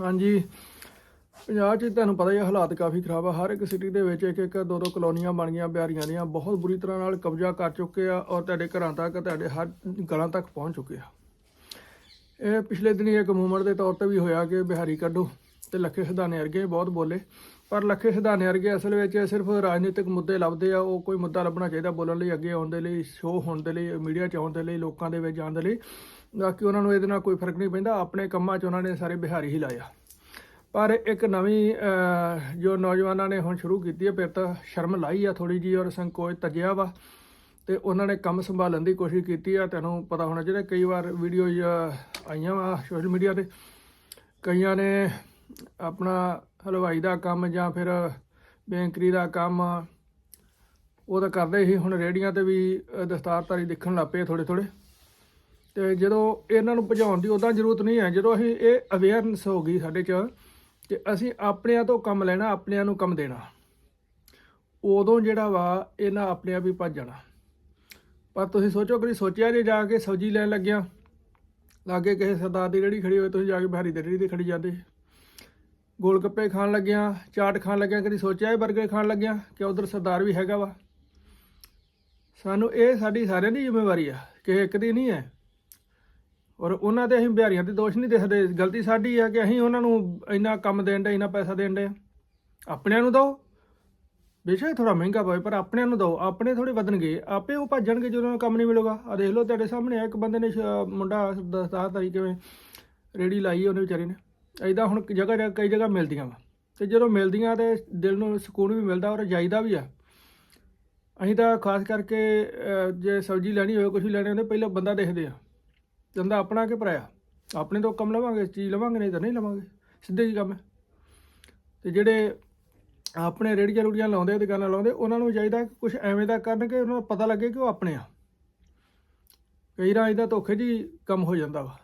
ਹਾਂਜੀ। ਪੰਜਾਬ 'ਚ ਤੁਹਾਨੂੰ ਪਤਾ ਹੀ ਹੈ ਹਾਲਾਤ ਕਾਫੀ ਖਰਾਬ ਆ। ਹਰ ਇੱਕ ਸਿਟੀ ਦੇ ਵਿੱਚ ਇੱਕ ਇੱਕ ਦੋ ਦੋ ਕਲੋਨੀਆਂ ਬਣ ਗਈਆਂ, ਬਿਹਾਰੀਆਂ ਦੀਆਂ। ਬਹੁਤ ਬੁਰੀ ਤਰ੍ਹਾਂ ਨਾਲ ਕਬਜ਼ਾ ਕਰ ਚੁੱਕੇ ਆ ਔਰ ਤੁਹਾਡੇ ਘਰਾਂ ਤੱਕ, ਤੁਹਾਡੇ ਹਰ ਗਲਾਂ ਤੱਕ ਪਹੁੰਚ ਚੁੱਕੇ ਆ। ਇਹ ਪਿਛਲੇ ਦਿਨੀ ਇੱਕ ਮੂਵਮੈਂਟ ਦੇ ਤੌਰ ਤੇ ਵੀ ਹੋਇਆ ਕਿ ਬਿਹਾਰੀ ਕੱਢੋ ਤੇ ਲੱਖੇ ਸਿਧਾਣੇ ਵਰਗੇ ਬਹੁਤ ਬੋਲੇ। ਪਰ ਲੱਖੇ ਸਿਧਾਣੇ ਵਰਗੇ ਅਸਲ ਵਿੱਚ ਸਿਰਫ ਰਾਜਨੀਤਿਕ ਮੁੱਦੇ ਲੱਭਦੇ ਆ, ਉਹ ਕੋਈ ਮੁੱਦਾ ਲੱਭਣਾ ਚਾਹੀਦਾ ਬੋਲਣ ਲਈ, ਅੱਗੇ ਆਉਣ ਦੇ ਲਈ ਸ਼ੋਅ ਹੋਣ ਦੇ ਲਈ ਮੀਡੀਆ 'ਚ ਆਉਣ ਦੇ ਲਈ, ਲੋਕਾਂ ਦੇ ਵਿੱਚ ਜਾਣ ਦੇ ਲਈ। ਬਾਕੀ ਉਹਨਾਂ ਨੂੰ ਇਹਦੇ ਨਾਲ ਕੋਈ ਫ਼ਰਕ ਨਹੀਂ ਪੈਂਦਾ, ਆਪਣੇ ਕੰਮਾਂ 'ਚ ਉਹਨਾਂ ਨੇ ਸਾਰੇ ਬਿਹਾਰੀ ਹੀ ਲਾਇਆ ਪਰ ਇੱਕ ਨਵੀਂ ਜੋ ਨੌਜਵਾਨਾਂ ਨੇ ਹੁਣ ਸ਼ੁਰੂ ਕੀਤੀ ਹੈ ਫਿਰ ਤਾਂ ਸ਼ਰਮ ਲਾਈ ਆ ਥੋੜੀ ਜੀ ਔਰ ਸੰਕੋਚ ਤਜਿਆ ਵਾ। ਤੇ ਉਹਨਾਂ ਨੇ ਕੰਮ ਸੰਭਾਲਣ ਦੀ ਕੋਸ਼ਿਸ਼ ਕੀਤੀ ਆ ਤੁਹਾਨੂੰ ਪਤਾ ਹੋਣਾ ਚਾਹੀਦਾ, ਕਈ ਵਾਰ ਵੀਡੀਓਜ਼ ਆਈਆਂ ਵਾ ਸੋਸ਼ਲ ਮੀਡੀਆ ਤੇ। ਕਈਆਂ ਨੇ ਆਪਣਾ ਹਲਵਾਈ ਦਾ ਕੰਮ ਜਾਂ ਫਿਰ ਬੈਂਕਰੀ ਦਾ ਕੰਮ ਉਹ ਤਾਂ ਕਰਦੇ ਸੀ ਹੁਣ ਰੇੜੀਆਂ ਤੇ ਵੀ ਅ, ਦਸਤਾਰਧਾਰੀ ਦਿਖਣ ਲੱਗ ਪਏ ਥੋੜੇ ਥੋੜੇ ਤੇ ਜਦੋਂ ਇਹਨਾਂ ਨੂੰ ਭਜਾਉਣ ਦੀ ਉਦਾਂ ਜ਼ਰੂਰਤ ਨਹੀਂ ਹੈ ਜਦੋਂ ਅਸੀਂ ਇਹ ਅਵੇਅਰਨੈਸ ਹੋ ਗਈ ਸਾਡੇ 'ਚ ਕਿ ਅਸੀਂ ਆਪਣਿਆਂ ਤੋਂ ਕੰਮ ਲੈਣਾ ਆਪਣਿਆਂ ਨੂੰ ਕੰਮ ਦੇਣਾ। ਉਦੋਂ ਜਿਹੜਾ ਵਾ ਇਹਨਾਂ ਆਪਣੇ ਆਪ ਹੀ ਭੱਜ ਜਾਣਾ। ਪਰ ਤੁਸੀਂ ਸੋਚੋ ਕਦੀ ਸੋਚਿਆ ਜੇ ਜਾ ਕੇ ਸਬਜ਼ੀ ਲੈਣ ਲੱਗਿਆ? ਲਾਗੇ ਕਿਸੇ ਸਰਦਾਰ ਦੀ ਰੇੜੀ ਖੜੀ ਹੋਵੇ ਤੁਸੀਂ ਜਾ ਕੇ ਬਿਹਾਰੀ ਦੀ ਰੇੜੀ ਤੇ ਖੜੀ ਜਾਂਦੇ। ਗੋਲ ਗੱਪੇ ਖਾਣ ਲੱਗਿਆ, ਚਾਟ ਖਾਣ ਲੱਗਿਆ, ਕਦੀ ਸੋਚਿਆ ਇਹ 버ਗਰ ਖਾਣ ਲੱਗਿਆ ਕਿ ਉਧਰ ਸਰਦਾਰ ਵੀ ਹੈਗਾ ਵਾ? ਸਾਨੂੰ ਇਹ ਸਾਡੀ ਸਾਰਿਆਂ ਦੀ ਜ਼ਿੰਮੇਵਾਰੀ ਆ ਕਿ ਇੱਕ ਦੀ ਨਹੀਂ ਹੈ। ਔਰ ਉਹਨਾਂ ਤੇ ਅਸੀਂ ਬਿਹਾਰੀਆਂ ਤੇ ਦੋਸ਼ ਨਹੀਂ ਦੇਖਦੇ, ਗਲਤੀ ਸਾਡੀ ਆ ਕਿ ਅਸੀਂ ਉਹਨਾਂ ਨੂੰ ਇੰਨਾ ਕੰਮ ਦੇਣ ਦੇ ਇੰਨਾ ਪੈਸਾ ਦੇਣ ਦੇ ਆਪਣਿਆਂ ਨੂੰ ਦਿਓ। ਬੇਸ਼ੱਕ ਥੋੜਾ ਮਹਿੰਗਾ ਪਵੇ, ਪਰ ਆਪਣਿਆਂ ਨੂੰ ਦਿਓ। ਆਪਣੇ ਥੋੜੇ ਵਧਣਗੇ। ਆਪੇ ਉਹ ਭੱਜਣਗੇ ਜਦੋਂ ਨੂੰ ਕੰਮ ਨਹੀਂ ਮਿਲੂਗਾ। ਆ ਦੇਖ ਲਓ ਤੁਹਾਡੇ ਸਾਹਮਣੇ ਆ, ਇੱਕ ਬੰਦੇ ਨੇ ਸ਼- ਮੁੰਡਾ ਦਸਤਾਰ ਤਾਰੀ ਕਿਵੇਂ ਰੇੜੀ ਲਾਈ ਉਹਨੇ ਵਿਚਾਰੇ ਨੇ। ਐਦਾਂ ਹੁਣ ਜਗ੍ਹਾ ਜਗ੍ਹਾ ਕਈ ਜਗ੍ਹਾ ਮਿਲਦੀਆਂ ਵਾ। ਤੇ ਜਦੋਂ ਮਿਲਦੀਆਂ ਤੇ ਦਿਲ ਨੂੰ ਸਕੂਨ ਵੀ ਮਿਲਦਾ ਔਰ ਜਾਈਦਾ ਵੀ ਆ। ਅਸੀਂ ਤਾਂ ਖਾਸ ਕਰਕੇ ਜੇ ਸਬਜ਼ੀ ਲੈਣੀ ਹੋਵੇ ਕੁਝ ਵੀ ਲੈਣੇ ਹੁੰਦੇ ਪਹਿਲਾਂ ਬੰਦਾ ਦੇਖਦੇ ਆ। ਬੰਦਾ ਆਪਣਾ ਕਿ ਪਰਾਇਆ ਆਪਣੇ ਤੋਂ ਕੰਮ ਲਵਾਂਗੇ, ਚੀਜ਼ ਲਵਾਂਗੇ, ਨਹੀਂ ਤਾਂ ਨਹੀਂ ਲਵਾਂਗੇ। ਸਿੱਧੇ ਜੀ ਕੰਮ ਹੈ ਤੇ ਜਿਹੜੇ ਆਪਣੇ ਰੇੜੀਆਂ ਰੂੜੀਆਂ ਲਾਉਂਦੇ, ਦੁਕਾਨਾਂ ਲਾਉਂਦੇ, ਉਹਨਾਂ ਨੂੰ ਚਾਹੀਦਾ ਕਿ ਕੁਝ ਐਵੇਂ ਦਾ ਕਰਨ ਕਿ ਉਹਨਾਂ ਨੂੰ ਪਤਾ ਲੱਗੇ ਕਿ ਉਹ ਆਪਣੇ ਆ। ਕਈ ਵਾਰ ਇਹਦਾ ਧੋਖੇ ਜੀ ਕੰਮ ਹੋ ਜਾਂਦਾ ਵਾ।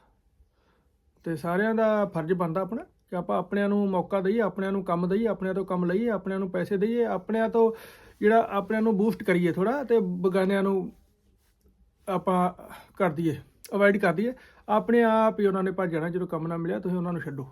ਤੇ ਸਾਰਿਆਂ ਦਾ ਫਰਜ਼ ਬਣਦਾ ਆਪਣਾ ਕਿ ਆਪਾਂ ਆਪਣਿਆਂ ਨੂੰ ਮੌਕਾ ਦਈਏ, ਆਪਣਿਆਂ ਨੂੰ ਕੰਮ ਦਈਏ, ਆਪਣਿਆਂ ਤੋਂ ਕੰਮ ਲਈਏ, ਆਪਣਿਆਂ ਨੂੰ ਪੈਸੇ ਦਈਏ, ਆਪਣਿਆਂ ਤੋਂ ਜਿਹੜਾ ਆਪਣਿਆਂ ਨੂੰ ਬੂਸਟ ਕਰੀਏ ਥੋੜਾ ਤੇ ਬਗਾਨਿਆਂ ਨੂੰ ਆਪਾਂ ਕਰ ਦਈਏ ਅਵਾਇਡ ਕਰ ਦਈਏ। ਆਪਣੇ ਆਪ ਹੀ ਉਹਨਾਂ ਨੇ ਭੱਜ ਜਾਣਾ ਜਦੋਂ ਕੰਮ ਨਾ ਮਿਲਿਆ, ਤੁਸੀਂ ਉਹਨਾਂ ਨੂੰ ਛੱਡੋ।